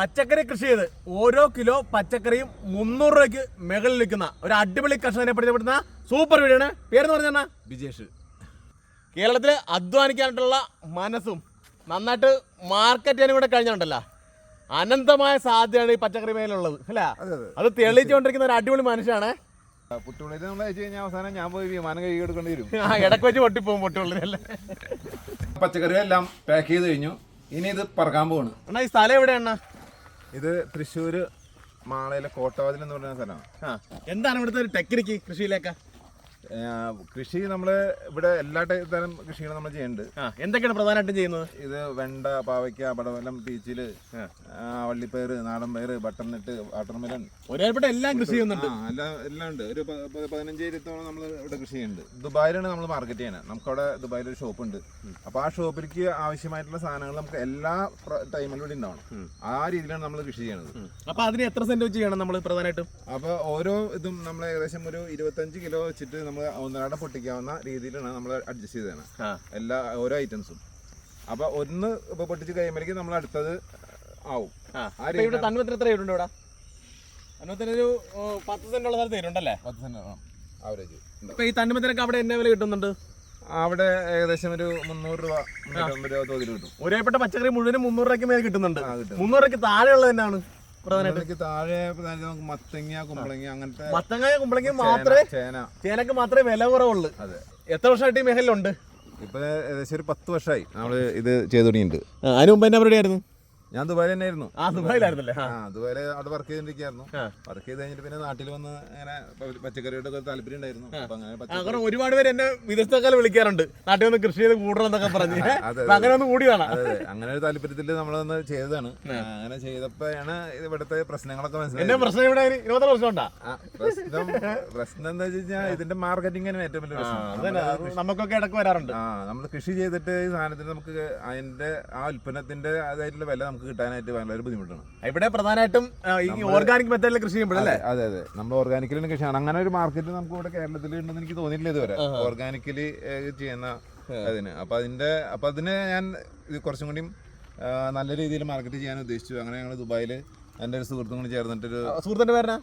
പച്ചക്കറി കൃഷി ചെയ്ത് ഓരോ കിലോ പച്ചക്കറിയും മുന്നൂറ് രൂപയ്ക്ക് മുകളിൽ നിൽക്കുന്ന ഒരു അടിപൊളി കർഷകനെ പരിചയപ്പെടുന്ന സൂപ്പർ വീടാണ്. പേരെന്ന് പറഞ്ഞാ ബിജേഷ് കേരളത്തിൽ അധ്വാനിക്കാനായിട്ടുള്ള മനസ്സും നന്നായിട്ട് മാർക്കറ്റ് ചെയ്യാനും കൂടെ കഴിഞ്ഞിട്ടുണ്ടല്ലോ. അനന്തമായ സാധ്യതയാണ് ഈ പച്ചക്കറി മേലുള്ളത് അല്ല? അതെ തെളിയിച്ചുകൊണ്ടിരിക്കുന്ന ഒരു അടിപൊളി മനുഷ്യനാണ്. പുട്ടുപൊളിയിൽ നമ്മൾ കഴിഞ്ഞാൽ അവസാനം ഞാൻ പോയി വിമാനം കൈ എടുക്കേണ്ടി വരും. ആ ഇടയ്ക്ക് വെച്ച് പൊട്ടിപ്പോകും പച്ചക്കറി എല്ലാം. പാക്ക് ചെയ്ത് കഴിഞ്ഞു. ഇനി ഇത് പറക്കാൻ പോവാണ്. എന്നാ ഈ സ്ഥലം എവിടെയാണ് ഇത് തൃശ്ശൂര് മാളയിലെ കോട്ടവാതിൽ എന്ന് പറയുന്ന സ്ഥലമാണ്. എന്താണ് ഇവിടുത്തെ ഒരു ടെക്നിക്ക് കൃഷിയിലേക്ക്? കൃഷി നമ്മൾ ഇവിടെ എല്ലാ തരം കൃഷികളും നമ്മൾ ചെയ്യുന്നുണ്ട്. എന്തൊക്കെയാണ് പ്രധാനമായിട്ടും ചെയ്യുന്നത്? ഇത് വെണ്ട പാവയ്ക്ക പടവലം പീച്ചിൽ ആ, വള്ളിപ്പയറ് നാടൻ പയറ് ബട്ടർനെട്ട് വാട്ടർമെലൻ ഒരേപ്പെട്ട എല്ലാം കൃഷി ചെയ്യുന്നുണ്ട്. എല്ലാം എല്ലാം ഉണ്ട്. ഒരു പതിനഞ്ച് ഇരുപത്തോളം നമ്മൾ ഇവിടെ കൃഷി ചെയ്യുന്നുണ്ട്. ദുബായിലാണ് നമ്മൾ മാർക്കറ്റ് ചെയ്യണത് നമുക്കവിടെ ദുബായിൽ ഒരു ഷോപ്പ് ഉണ്ട്. അപ്പോൾ ആ ഷോപ്പിലേക്ക് ആവശ്യമായിട്ടുള്ള സാധനങ്ങൾ നമുക്ക് എല്ലാ ടൈമിലും ഇവിടെ ഉണ്ടാവണം. ആ രീതിയിലാണ് നമ്മൾ കൃഷി ചെയ്യുന്നത്. അപ്പൊ അതിന് എത്ര സെന്റ് വെച്ച് ചെയ്യണം നമ്മൾ പ്രധാനമായിട്ടും? അപ്പോൾ ഓരോ ഇതും നമ്മൾ ഏകദേശം ഒരു ഇരുപത്തഞ്ച് കിലോ വെച്ചിട്ട് നമ്മൾ ഒന്നരാടെ പൊട്ടിക്കാവുന്ന രീതിയിലാണ് നമ്മൾ അഡ്ജസ്റ്റ് ചെയ്തതാണ്. എല്ലാ ഓരോ ഐറ്റംസും അപ്പൊ ഒന്ന് ഇപ്പൊ പൊട്ടിച്ച് കഴിയുമ്പോഴേക്കും നമ്മൾ അടുത്തത് ആവും. ഇവിടെ എത്ര ഇവിടെ? ഒരു ഓ, പത്ത് സെന്റ് ഉള്ള സ്ഥലത്ത് തരുന്നുണ്ടല്ലേ പത്ത് സെന്റ് ആവറേജ് അപ്പൊ ഈ അവിടെ എന്നെ വില കിട്ടുന്നുണ്ട്? അവിടെ ഏകദേശം ഒരു മുന്നൂറ് രൂപ മുന്നൂറ്റമ്പത് രൂപ തോതിൽ കിട്ടും. ഒരേപ്പെട്ട പച്ചക്കറി മുഴുവനും മുന്നൂറ് രൂപയ്ക്ക് മേലെ കിട്ടുന്നുണ്ട്. മുന്നൂറ് രൂപയ്ക്ക് താഴെയുള്ളത് തന്നെയാണ് പ്രധാനമായിട്ട്. താഴെ നമുക്ക് മത്തങ്ങ കുമ്പളങ്ങ അങ്ങനത്തെ മത്തങ്ങായ കുമ്പളങ്ങി മാത്രമേ ചേന. ചേനക്ക് മാത്രമേ വില കുറവുള്ളൂ. അതെ. എത്ര വർഷമായിട്ട് ഈ മേഖലയിലുണ്ട്? ഇപ്പൊ ഏകദേശം ഒരു പത്ത് വർഷമായി നമ്മൾ ഇത് ചെയ്തു തുടങ്ങിയിട്ടുണ്ട്. അതിന് മുമ്പ് എന്നെ ആയിരുന്നു? ഞാൻ ദുബായിൽ തന്നെ ആയിരുന്നു ആ ദുബായിലായിരുന്നല്ലേ? ആ. ദുബായിൽ അവിടെ വർക്ക് ചെയ്തിരിക്കുകയായിരുന്നു വർക്ക് ചെയ്ത് കഴിഞ്ഞിട്ട് പിന്നെ നാട്ടിൽ വന്ന് അങ്ങനെ പച്ചക്കറിയുടെ ഒക്കെ താല്പര്യം ഉണ്ടായിരുന്നു. അപ്പൊ അങ്ങനെ ഒരുപാട് പേര് എന്നെ വിദേശത്തേക്കാൾ വിളിക്കാറുണ്ട്. നാട്ടിൽ വന്ന് കൃഷി ചെയ്ത് കൂടണം പറഞ്ഞു. അങ്ങനെ ഒന്ന് കൂടിയതാണ് അതെ അങ്ങനെ ഒരു താല്പര്യത്തിൽ നമ്മളൊന്ന് ചെയ്തതാണ്. അങ്ങനെ ചെയ്തപ്പോഴാണ് ഇവിടുത്തെ പ്രശ്നങ്ങളൊക്കെ എന്നെ പ്രശ്നം ഇവിടെ ഇരുപത്തി പ്രശ്നം പ്രശ്നം പ്രശ്നം എന്താ വെച്ച് കഴിഞ്ഞാൽ ഇതിന്റെ മാർക്കറ്റിംഗ് ഏറ്റവും വലിയ പ്രശ്നം. നമുക്കൊക്കെ ഇടയ്ക്ക് വരാറുണ്ട്. ആ നമ്മൾ കൃഷി ചെയ്തിട്ട് ഈ സാധനത്തിന് നമുക്ക് അതിന്റെ ആ ഉൽപ്പന്നത്തിന്റെ അതായിട്ടുള്ള വില നമുക്ക് കിട്ടാനായിട്ട് വളരെ ബുദ്ധിമുട്ടാണ്. ഇവിടെ പ്രധാനമായിട്ടും ഈ ഓർഗാനിക് മെത്തേഡിൽ കൃഷി ചെയ്യുമ്പോഴല്ലേ? അതെ അതെ നമ്മൾ ഓർഗാനിക്കലിന് കൃഷിയാണ് അങ്ങനെ ഒരു മാർക്കറ്റ് നമുക്ക് ഇവിടെ കേരളത്തിൽ ഉണ്ടെന്ന് എനിക്ക് തോന്നിയില്ല ഇതുവരെ. ഓർഗാനിക്കലി ചെയ്യുന്ന അതിന്. അപ്പൊ അതിന്റെ അപ്പൊ അതിന് ഞാൻ കുറച്ചും കൂടിയും നല്ല രീതിയിൽ മാർക്കറ്റ് ചെയ്യാൻ ഉദ്ദേശിച്ചു. അങ്ങനെ ഞങ്ങൾ ദുബായിൽ എന്റെ ഒരു സുഹൃത്തും കൂടി ചേർന്നിട്ടൊരു സുഹൃത്തിന്റെ പേരാ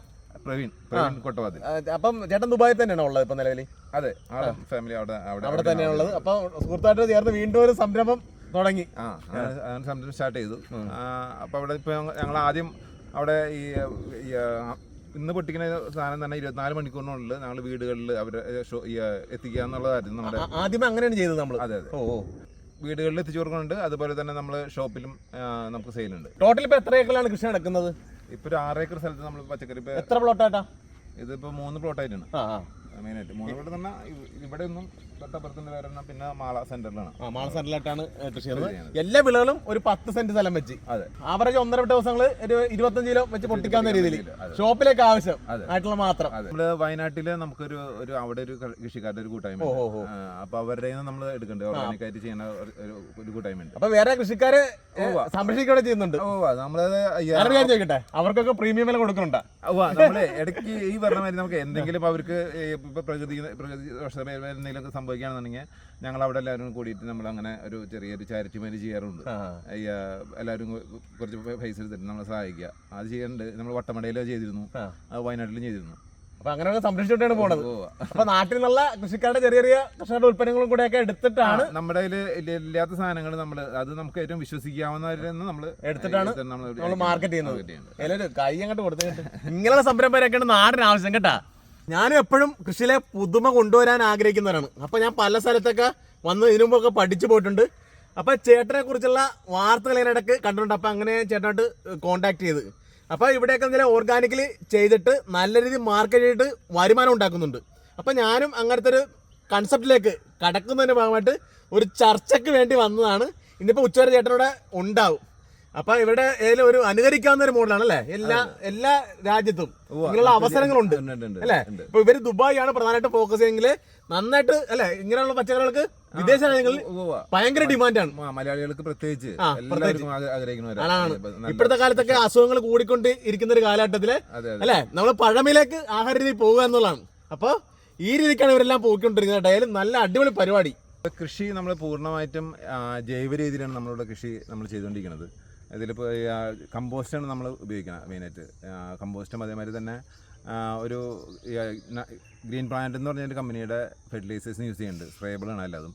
പ്രവീൺ പ്രവീൺ കൊട്ടവാതിൽ. ആ, അപ്പം ചേട്ടൻ ദുബായിൽ തന്നെയാണ് ഉള്ളത് ഇപ്പൊ നിലവിൽ അതെ ഫാമിലി അവിടെ അവിടെ അവിടെ തന്നെയാണ് ഉള്ളത് അപ്പൊ സുഹൃത്തായിട്ട് ചേർന്ന് വീണ്ടും ഒരു സംരംഭം തുടങ്ങി. ആ സംരംഭം സ്റ്റാർട്ട് ചെയ്തു. അപ്പോൾ അവിടെ ഇപ്പോൾ ഞങ്ങൾ ആദ്യം അവിടെ ഈ ഇന്ന് പൊട്ടിക്കുന്ന സാധനം തന്നെ ഇരുപത്തിനാല് മണിക്കൂറിനുള്ളിൽ ഞങ്ങൾ വീടുകളിൽ അവരെ എത്തിക്കുക എന്നുള്ളതായിരുന്നു നമ്മുടെ ആദ്യം അങ്ങനെയാണ് ചെയ്തത് നമ്മൾ അതെ അതെ. ഓ വീടുകളിൽ എത്തിച്ചു കൊടുക്കുന്നുണ്ട്. അതുപോലെ തന്നെ നമ്മൾ ഷോപ്പിലും നമുക്ക് സെയിലുണ്ട് ടോട്ടൽ ഇപ്പോൾ എത്ര ഏക്കറിലാണ് കൃഷി നടക്കുന്നത്? ഇപ്പോൾ ഒരു ആറ് ഏക്കർ സ്ഥലത്ത് നമ്മൾ പച്ചക്കറി ഇപ്പോൾ എത്ര പ്ലോട്ടാട്ടാ ഇതിപ്പോൾ മൂന്ന് പ്ലോട്ടായിട്ടാണ് ആ. മെയിനായിട്ട് പ്ലോട്ട് തന്നെ ഇവിടെ ഒന്നും പിന്നെ മാള സെന്ററിലാണ്. ആ മാള സെന്ററിലായിട്ടാണ് കൃഷി ചെയ്യുന്നത്. എല്ലാ വിളകളും ഒരു പത്ത് സെന്റ് സ്ഥലം വെച്ച്. അതെ. ആവറേജ് ഒന്നര വിട്ട ദിവസങ്ങൾ ഒരു ഇരുപത്തഞ്ച് കിലോ വെച്ച് പൊട്ടിക്കാവുന്ന രീതിയിൽ. ഷോപ്പിലേക്ക് ആവശ്യം. ആയിട്ടുള്ള മാത്രം. നമ്മൾ വയനാട്ടിൽ നമുക്കൊരു ഒരു അവിടെ ഒരു കൃഷിക്കാരുടെ ഒരു കൂട്ടായ്മ. അപ്പൊ അവരുടെ നമ്മൾ എടുക്കേണ്ടത് ഓർഗാനിക് ആയിട്ട് ചെയ്യുന്ന ഒരു- കൂട്ടായ്മ ഉണ്ട്. അപ്പൊ വേറെ കൃഷിക്കാരെ സംരക്ഷിക്കുകയാണ് ചെയ്യുന്നുണ്ട്. ഓ നമ്മൾ ചോദിക്കട്ടെ? അവർക്കൊക്കെ പ്രീമിയം വില കൊടുക്കണ്ട ഓ നമ്മൾ ഇടയ്ക്ക് ഈ പറഞ്ഞ മാതിരി നമുക്ക് എന്തെങ്കിലും അവർക്ക് ഈ ഇപ്പൊ പ്രകൃതി പ്രകൃതി ദോഷമായ എന്തെങ്കിലുമൊക്കെ സംഭവിക്കുകയാണെന്നുണ്ടെങ്കിൽ ഞങ്ങൾ അവിടെ എല്ലാവരും കൂടിയിട്ട് നമ്മൾ അങ്ങനെ ഒരു ചെറിയൊരു ചാരിറ്റി മാതിരി ചെയ്യാറുണ്ട്. എല്ലാവരും കുറച്ച് പൈസ എടുത്തിട്ട് നമ്മളെ സഹായിക്കുക. അത് ചെയ്യാറുണ്ട് നമ്മൾ വട്ടമടയിലോ ചെയ്തിരുന്നു. വയനാട്ടിലും ചെയ്തിരുന്നു. അപ്പൊ അങ്ങനെയൊക്കെ സംരക്ഷിച്ചിട്ടാണ് പോണത്. അപ്പൊ നാട്ടിൽ നിന്നുള്ള കൃഷിക്കാരുടെ ചെറിയ ചെറിയ കർഷകരുടെ ഉൽപ്പന്നങ്ങളും കൂടെ ഒക്കെ എടുത്തിട്ടാണ് നമ്മുടെ ഇല്ലാത്ത സാധനങ്ങൾ നമ്മൾ അത് നമുക്ക് ഏറ്റവും വിശ്വസിക്കാവുന്നവരെന്ന് നമ്മൾ എടുത്തിട്ടാണ് നമ്മൾ മാർക്കറ്റ് ചെയ്യുന്നത്. എല്ലാവരും കൈ അങ്ങോട്ട് കൊടുത്തിട്ട് ഇങ്ങനെയുള്ള സംരംഭരൊക്കെയാണ് നാടിന് ആവശ്യം കേട്ടാ. ഞാനും എപ്പോഴും കൃഷിയിലെ പുതുമ കൊണ്ടുവരാൻ ആഗ്രഹിക്കുന്നവരാണ്. അപ്പൊ ഞാൻ പല സ്ഥലത്തൊക്കെ വന്ന് ഇതിനു മുമ്പൊക്കെ പഠിച്ചു പോയിട്ടുണ്ട്. അപ്പൊ ചേട്ടനെ കുറിച്ചുള്ള വാർത്തകൾ ഇതിനിടക്ക് കണ്ടിട്ടുണ്ട്. അപ്പൊ അങ്ങനെ ചേട്ടനായിട്ട് കോണ്ടാക്ട് ചെയ്ത്. അപ്പൊ ഇവിടെയൊക്കെ എന്തെങ്കിലും ഓർഗാനിക്കലി ചെയ്തിട്ട് നല്ല രീതിയിൽ മാർക്കറ്റ് ചെയ്തിട്ട് വരുമാനം ഉണ്ടാക്കുന്നുണ്ട്. അപ്പൊ ഞാനും അങ്ങനത്തെ ഒരു കൺസെപ്റ്റിലേക്ക് കടക്കുന്നതിന്റെ ഭാഗമായിട്ട് ഒരു ചർച്ചയ്ക്ക് വേണ്ടി വന്നതാണ്. ഇന്നിപ്പോൾ ഉച്ചവരെ ചേട്ടനോടെ ഉണ്ടാവും. അപ്പൊ ഇവിടെ ഏതെങ്കിലും ഒരു അനുകരിക്കാവുന്ന ഒരു മോഡലാണ് അല്ലെ എല്ലാ എല്ലാ രാജ്യത്തും ഇങ്ങനെയുള്ള അവസരങ്ങളുണ്ട്. അല്ലെ? ഇപ്പൊ ഇവർ ദുബായ് ആണ് പ്രധാനമായിട്ട് ഫോക്കസ് ചെയ്യുന്നത് നന്നായിട്ട് അല്ലെ? ഇങ്ങനെയുള്ള പച്ചക്കറികൾക്ക് വിദേശ രാജ്യങ്ങളിൽ ഭയങ്കര ഡിമാൻഡാണ് മലയാളികൾക്ക് പ്രത്യേകിച്ച് ആഗ്രഹിക്കുന്ന ഇപ്പോഴത്തെ കാലത്തൊക്കെ അസുഖങ്ങൾ കൂടിക്കൊണ്ട് ഇരിക്കുന്ന ഒരു കാലഘട്ടത്തിൽ അല്ലെ? നമ്മൾ പഴമയിലേക്ക് ആഹാര രീതി പോകുക എന്നുള്ളതാണ്. അപ്പൊ ഈ രീതിക്കാണ് ഇവരെല്ലാം പോയിക്കൊണ്ടിരിക്കുന്നത്. ഡയലും നല്ല അടിപൊളി പരിപാടി. കൃഷി നമ്മൾ പൂർണമായിട്ടും ജൈവ രീതിയിലാണ് നമ്മളിവിടെ കൃഷി നമ്മൾ ചെയ്തുകൊണ്ടിരിക്കുന്നത്. ഇതിലിപ്പോൾ കമ്പോസ്റ്റാണ് നമ്മൾ ഉപയോഗിക്കുന്നത് മെയിനായിട്ട്. കമ്പോസ്റ്റും അതേമാതിരി തന്നെ ഒരു ഗ്രീൻ പ്ലാന്റ് എന്ന് പറഞ്ഞൊരു കമ്പനിയുടെ ഫെർട്ടിലൈസേഴ്സിന് യൂസ് ചെയ്യുന്നുണ്ട്. സ്പ്രേബിളാണ് എല്ലാതും.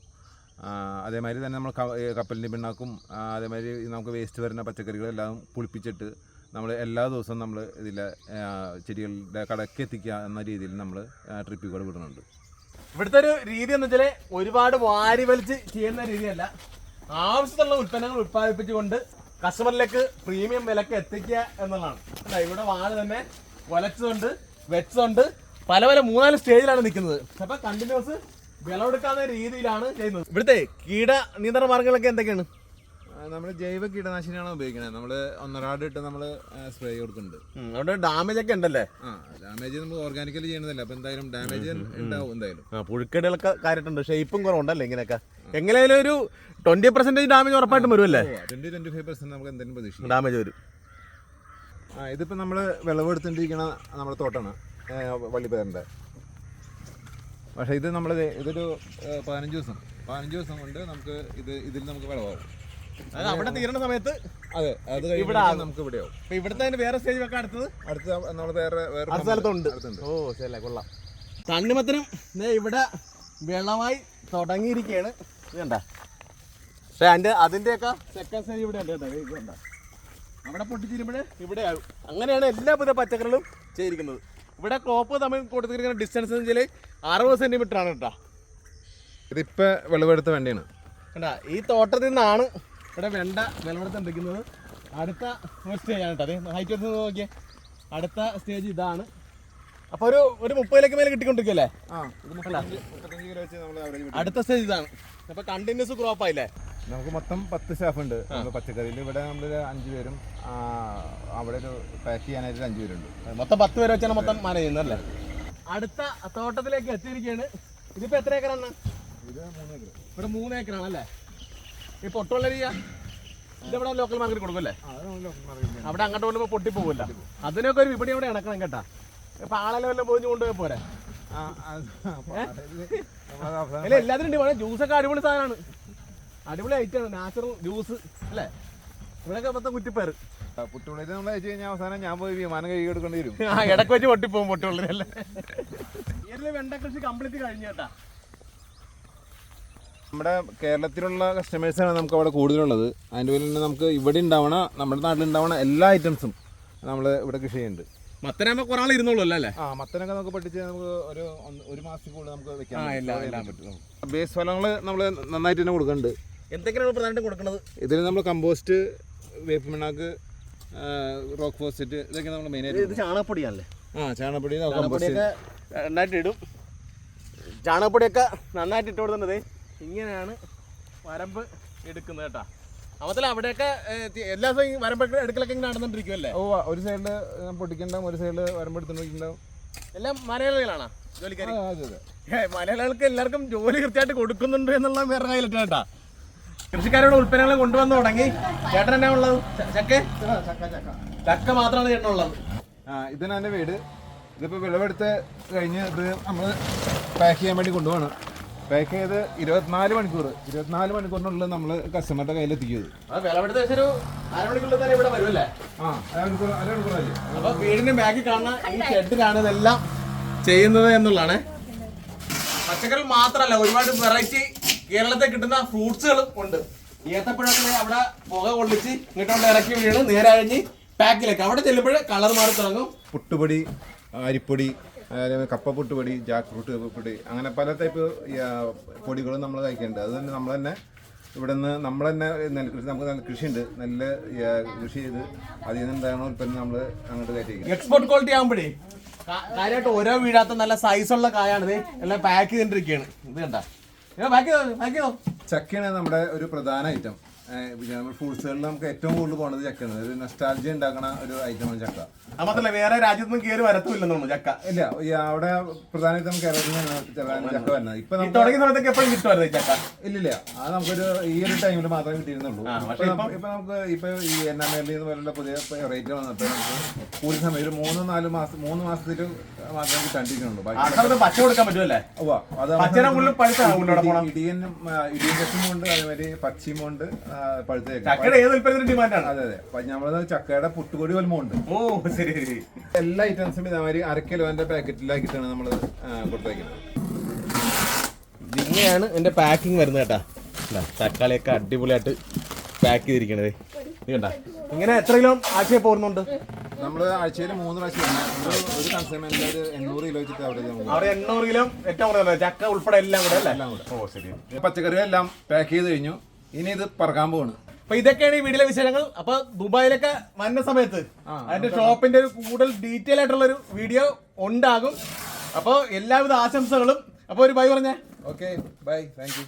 അതേമാതിരി തന്നെ നമ്മൾ കപ്പലിന്റെ പിണ്ണാക്കും അതേമാതിരി നമുക്ക് വേസ്റ്റ് വരുന്ന പച്ചക്കറികളെല്ലാം പുളിപ്പിച്ചിട്ട് നമ്മൾ എല്ലാ ദിവസവും നമ്മൾ ഇതിലെ ചെടികളുടെ കടക്ക് എത്തിക്കുക എന്ന രീതിയിൽ നമ്മൾ ട്രിപ്പിൽ കൂടെ വിടുന്നുണ്ട്. ഇവിടുത്തെ ഒരു രീതി എന്ന് വെച്ചാൽ ഒരുപാട് വാരി വലിച്ച് ചെയ്യുന്ന രീതിയല്ല. ആവശ്യത്തിലുള്ള ഉൽപ്പന്നങ്ങൾ ഉത്പാദിപ്പിച്ചുകൊണ്ട് കസ്റ്റമറിലേക്ക് പ്രീമിയം വിലക്ക് എത്തിക്കുക എന്നുള്ളതാണ്. അല്ല ഇവിടെ വാഴ തന്നെ കൊലച്ചതുണ്ട് വെച്ചതുണ്ട് പല പല മൂന്നാൽ സ്റ്റേജിലാണ് നിൽക്കുന്നത്. അപ്പൊ കണ്ടിന്യൂസ് വിളവെടുക്കാവുന്ന രീതിയിലാണ് ചെയ്യുന്നത്. ഇവിടുത്തെ കീട നിയന്ത്രണ മാർഗങ്ങളൊക്കെ എന്തൊക്കെയാണ്? നമ്മൾ ജൈവ കീടനാശിനിയാണ് ഉപയോഗിക്കുന്നത് നമ്മൾ ഒന്നരാട് ഇട്ട് നമ്മൾ സ്പ്രേ കൊടുക്കുന്നുണ്ട്. അവിടെ ഡാമേജ് ഒക്കെ ഉണ്ടല്ലേ? ആ ഡാമേജ് നമ്മൾ ഓർഗാനിക്കലി ചെയ്യുന്നതല്ല അപ്പോൾ എന്തായാലും ഡാമേജ് ഉണ്ടാവും എന്തായാലും. ആ പുഴുക്കടികളൊക്കെ കാര്യമായിട്ടുണ്ട് ഷേപ്പും കുറവുണ്ടല്ലേ ഇങ്ങനെയൊക്കെ? എങ്ങനെയായാലും ഒരു ട്വന്റി പെർസെന്റേജ് ഡാമേജ് ഉറപ്പായിട്ടും വരുമല്ലേ? ട്വന്റി ട്വന്റി ഫൈവ് പെർസെന്റ് നമുക്ക് എന്തെങ്കിലും പ്രതീക്ഷിക്കും. ഡാമേജ് വരും. ആ ഇതിപ്പോൾ നമ്മൾ വിളവെടുത്തുകൊണ്ടിരിക്കുന്ന നമ്മുടെ തോട്ടാണ് വള്ളിപ്പേരന്റെ പക്ഷേ ഇത് നമ്മൾ ഇതൊരു പതിനഞ്ച് ദിവസം പതിനഞ്ച് ദിവസം കൊണ്ട് നമുക്ക് ഇത് ഇതിൽ നമുക്ക് വിളവാകും. അവിടെ തീരണ സമയത്ത് അതെ അത് ഇവിടെ നമുക്ക് ഇവിടെയാവും. ഇപ്പൊ ഇവിടുത്തെ അതിന്റെ വേറെ സ്റ്റേജ് വെക്കാൻ അടുത്തത്? അടുത്ത നമ്മൾ വേറെ വേറെ അടുത്ത സ്ഥലത്തുണ്ട്. അടുത്തുണ്ട്. ഓ ശരി കൊള്ളാം. തണ്ണിമത്തനും ദേ ഇവിടെ വെള്ളമായി തുടങ്ങിയിരിക്കുകയാണ് ഇത് കണ്ട? പക്ഷെ അതിന്റെ അതിന്റെയൊക്കെ സെക്കൻഡ് സ്റ്റേജ് ഇവിടെ ഉണ്ട് കേട്ടോ. ഇത് കണ്ട? അവിടെ പൊട്ടിച്ചിരുമ്പോഴേ ഇവിടെ ആകും. അങ്ങനെയാണ് എല്ലാ പുതിയ പച്ചക്കറികളും ചെയ്തിരിക്കുന്നത്. ഇവിടെ ക്രോപ്പ് തമ്മിൽ കൊടുത്തിരിക്കുന്ന ഡിസ്റ്റൻസ് എന്ന് വെച്ചാൽ അറുപത് സെന്റിമീറ്റർ ആണ് കേട്ടോ. ഇതിപ്പോൾ വിളവെടുത്ത വേണ്ടിയാണ്. കണ്ട? ഈ തോട്ടത്തിൽ നിന്നാണ് ഇവിടെ വെണ്ട വിളവെടുത്തുണ്ടിരിക്കുന്നത് അടുത്ത ഒരു സ്റ്റേജ് ആണ് കേട്ടോ. അതെ ഹൈറ്റ് എടുത്ത് നോക്കിയേ. അടുത്ത സ്റ്റേജ് ഇതാണ്. അപ്പൊ ഒരു ഒരു മുപ്പതിലേക്ക് മേലെ കിട്ടിക്കൊണ്ടിരിക്കല്ലേ അടുത്ത സ്റ്റേജ് ഇതാണ്. അപ്പൊ കണ്ടിന്യൂസ് ക്രോപ്പ് ആയില്ലേ? നമുക്ക് മൊത്തം പത്ത് സ്റ്റാഫ് ഉണ്ട്. പച്ചക്കറിയിൽ ഇവിടെ നമ്മൾ അഞ്ചു പേരും അവിടെ ഒരു പാക്ക് ചെയ്യാനായിട്ട് അഞ്ചു പേരുണ്ട്. മൊത്തം പത്ത് പേര് വെച്ചാണ് മൊത്തം മാനേജ് ചെയ്യുന്നല്ലേ അടുത്ത തോട്ടത്തിലേക്ക് എത്തിയിരിക്കുകയാണ്. ഇതിപ്പോ എത്ര ഏക്കറാണ്? ഇത് മൂന്ന് ഏക്കർ. ഇവിടെ മൂന്ന് ഏക്കറാണല്ലേ ഈ പൊട്ടുവള്ളരിയ ഇതവിടെ ലോക്കൽ മാർക്കറ്റ് കൊടുക്കുമല്ലേ? അവിടെ അങ്ങോട്ട് കൊണ്ടുമ്പോൾ പൊട്ടിപ്പോകില്ല അതിനൊക്കെ ഒരു വിപണി അവിടെ ഇണക്കണം കേട്ടാ. ഇപ്പൊ ആളെല്ലാം വല്ലതും പോയി കൊണ്ടുപോയി പോരെ? അല്ല എല്ലാത്തിനും ഉണ്ട്. ജ്യൂസൊക്കെ അടിപൊളി സാധനമാണ്. അടിപൊളി ഐറ്റാണ് നാച്ചുറൽ ജ്യൂസ് അല്ലേ? ഇവിടെയൊക്കെ മൊത്തം കുറ്റിപ്പേർ പുട്ടുള്ളിൽ നമ്മൾ അയച്ചു കഴിഞ്ഞാൽ അവസാനം ഞാൻ പോയി വിമാനം കഴുകി എടുക്കേണ്ടി വരും. ആ ഇടയ്ക്ക് വെച്ച് പൊട്ടിപ്പോകും പൊട്ടുള്ളതല്ലേ അല്ലേ വെണ്ട കൃഷി കംപ്ലീറ്റ് കഴിഞ്ഞു കേട്ടാ. നമ്മുടെ കേരളത്തിലുള്ള കസ്റ്റമേഴ്സാണ് നമുക്ക് അവിടെ കൂടുതലുള്ളത്. അതിന്റെ പോലെ തന്നെ നമുക്ക് ഇവിടെ ഉണ്ടാവണ നമ്മുടെ നാട്ടിൽ ഉണ്ടാവണ എല്ലാ ഐറ്റംസും നമ്മൾ ഇവിടെ കൃഷി ചെയ്യുന്നുണ്ട്. മത്തനാകുമ്പോൾ കുറെ ആൾ ഇരുന്നോളൂ അല്ലേ? ആ മത്തനൊക്കെ നമുക്ക് പഠിച്ച് നമുക്ക് ഒരു ഒരു മാസത്തിൽ കൂടുതൽ നമുക്ക് വെക്കാം പറ്റും. ബേസ് ഫലങ്ങൾ നമ്മൾ നന്നായിട്ട് തന്നെ കൊടുക്കുന്നുണ്ട്. എന്തൊക്കെയാണ് പ്രധാനമായിട്ട് കൊടുക്കുന്നത് ഇതിൽ നമ്മൾ കമ്പോസ്റ്റ് വേപ്പ് പിണ്ണാക്ക് റോക്ക് ഫോസ്റ്റ് ഇതൊക്കെ നമ്മൾ മെയിനായിട്ട് ഇത് ചാണകപ്പൊടിയാണല്ലേ? ആ ചാണകപ്പൊടി കമ്പോസ്റ്റ് ചാണകപ്പൊടിയൊക്കെ നന്നായിട്ട് ഇടും. ചാണകപ്പൊടിയൊക്കെ നന്നായിട്ട് ഇട്ട് കൊടുക്കുന്നത് ഇങ്ങനെയാണ് വരമ്പ് എടുക്കുന്നത് കേട്ടാ. അവത്തിൽ അവിടെയൊക്കെ എല്ലാ ദിവസവും വരമ്പൊക്കെ വരമ്പ് എടുക്കലൊക്കെ ഇങ്ങനെ നടന്നുകൊണ്ടിരിക്കുമല്ലേ ഓ ഒരു സൈഡിൽ പൊട്ടിക്കണ്ടാവും ഒരു സൈഡിൽ വരമ്പെടുത്തുണ്ടാവും എല്ലാം മലയാളികളാണോ അതെ മലയാളികൾക്ക് എല്ലാവർക്കും ജോലി കൃത്യമായിട്ട് കൊടുക്കുന്നുണ്ട് എന്നുള്ള വേറെ കയ്യിലിട്ട് കേട്ടാ. കൃഷിക്കാരുടെ ഉൽപ്പന്നങ്ങൾ കൊണ്ടുവന്ന് തുടങ്ങി. ചേട്ടൻ എന്നാ ഉള്ളത്? ചക്ക? ചക്ക മാത്രമാണ് ചേട്ടനുള്ളത് ആ ഇതാണ് എന്റെ വീട്. ഇതിപ്പോൾ വിളവെടുത്ത് കഴിഞ്ഞ് ഇത് നമ്മൾ പാക്ക് ചെയ്യാൻ വേണ്ടി കൊണ്ടുപോകണം പാക്ക് ചെയ്ത് ഇരുപത്തിനാല് മണിക്കൂർ ഇരുപത്തിനാല് മണിക്കൂറിനുള്ളിൽ നമ്മൾ കസ്റ്റമറുടെ കയ്യിൽ എത്തിക്കുന്നത് അപ്പൊ വീടിന്റെ ബാക്കിൽ കാണുന്ന ഈ ഷെഡിലാണ് ഇതെല്ലാം ചെയ്യുന്നത് എന്നുള്ളതാണ്. പച്ചക്കറി മാത്രമല്ല ഒരുപാട് വെറൈറ്റി കേരളത്തിൽ കിട്ടുന്ന ഫ്രൂട്ട്സുകളും ഉണ്ട്. ഏത്തപ്പഴമൊക്കെ അവിടെ പുക കൊള്ളിച്ച് ഇങ്ങോട്ട് ഇറക്കി വീണ് നേരെ അഴിഞ്ഞ് പാക്കിലേക്ക് അവിടെ ചെല്ലുമ്പോൾ കളർ മാറി തുടങ്ങും. പുട്ടുപൊടി അരിപ്പൊടി കപ്പ പുട്ടുപൊടി ജാക്ക് ഫ്രൂട്ട് പൊടി അങ്ങനെ പല ടൈപ്പ് പൊടികളും നമ്മൾ കഴിക്കുന്നുണ്ട്. അത് തന്നെ നമ്മൾ തന്നെ ഇവിടെ നിന്ന് നമ്മൾ തന്നെ നെൽകൃഷി നമുക്ക് നല്ല കൃഷിയുണ്ട്. നല്ല കൃഷി ചെയ്ത് അതിൽ നിന്ന് എന്താണോ ഉൽപ്പന്നം നമ്മൾ അങ്ങോട്ട് കയറ്റി എക്സ്പോർട്ട് ക്വാളിറ്റി ആകുമ്പോഴേ കാര്യമായിട്ട് ഓരോ വീഴാത്ത നല്ല സൈസുള്ള കായാണിത് എല്ലാം പാക്ക് ചെയ്തിട്ടിരിക്കുകയാണ് ഇത് കണ്ടോ. പാക്ക് ചെയ്തോ പാക്ക് ചെയ്തോ? ചക്കയാണ് നമ്മുടെ ഒരു പ്രധാന ഐറ്റം ഫ്രൂട്ട്സുകളിൽ നമുക്ക് ഏറ്റവും കൂടുതൽ പോകുന്നത് ചക്കയാണ്. ഒരു നസ്റ്റാൾജി ഉണ്ടാക്കുന്ന ഒരു ഐറ്റമാണ് ചക്ക. അത് മാത്രമല്ല വേറെ രാജ്യത്തൊന്നും കയറി വരത്തുമില്ലെന്ന് തോന്നുന്നു ചക്ക. ഇല്ല ഈ അവിടെ പ്രധാനമായിട്ടും കേരളത്തിൽ നിന്നാണ് ചക്ക വരുന്നത്. ഇപ്പൊ നമുക്ക് തുടങ്ങിയ സമയത്തൊക്കെ എപ്പോഴും കിട്ടുമായിരുന്നു ഈ ചക്ക? ഇല്ലില്ല അത് നമുക്കൊരു ഈ ഒരു ടൈമിൽ മാത്രമേ കിട്ടിയിരുന്നുള്ളൂ. ഇപ്പൊ നമുക്ക് ഇപ്പൊ ഈ എൻ എം എൽ പോലുള്ള പുതിയ റേറ്റ് വന്നിട്ട് നമുക്ക് കൂടുതൽ സമയം ഒരു മൂന്ന് നാല് മാസം മൂന്ന് മാസത്തിൽ മാത്രമേ കിട്ടാണ്ടിരിക്കുന്നുള്ളൂ. പച്ച കൊടുക്കാൻ പറ്റുമല്ലേ? അത് ഇടിയനും ഇടിയൻ കഷ്ണമുണ്ട് അതേമാതിരി പച്ചയുമുണ്ട് ആ, ചക്കയുടെ ഏത് ഉൽപ്പന്നത്തിന് ഡിമാൻഡാണ് അതെ അതെ. അപ്പൊ ചക്കയുടെ പുട്ടുപൊടി വലുമുണ്ട് ഓ ശരി ശരി. എല്ലാ ഐറ്റംസും ഇതേമാതിരി അര കിലോന്റെ പാക്കറ്റിലാക്കിയിട്ടാണ് നമ്മൾ കൊടുത്തേക്കുന്നത്. ഇങ്ങനെയാണ് എന്റെ പാക്കിംഗ് വരുന്നത് കേട്ടാ. തക്കാളിയൊക്കെ അടിപൊളിയായിട്ട് പാക്ക് ചെയ്തിരിക്കണത്. കണ്ടാ? ഇങ്ങനെ എത്ര കിലോ ആഴ്ച പോരുന്നുണ്ട്? നമ്മൾ ആഴ്ചയിൽ മൂന്ന് പ്രാവശ്യം ഒരു എണ്ണൂറ് കിലോ വെച്ചിട്ട് അവിടെ എണ്ണൂറ് കിലോ ഏറ്റവും കൂടുതൽ. ചക്ക ഉൾപ്പെടെ എല്ലാം കൂടെ അല്ലേ? ഓ ശരി. പച്ചക്കറി എല്ലാം പാക്ക് ചെയ്ത് കഴിഞ്ഞു. ഇനി ഇത് പറക്കാൻ പോവാണ്. അപ്പൊ ഇതൊക്കെയാണ് ഈ വീഡിയോയിലെ വിശേഷങ്ങൾ. അപ്പൊ ദുബായിലൊക്കെ വന്ന സമയത്ത് അതിന്റെ ഷോപ്പിന്റെ ഒരു കൂടുതൽ ഡീറ്റെയിൽ ആയിട്ടുള്ള ഒരു വീഡിയോ ഉണ്ടാകും. അപ്പോൾ എല്ലാവിധ ആശംസകളും. അപ്പോൾ ഒരു ബൈ പറഞ്ഞേ. Okay bye thank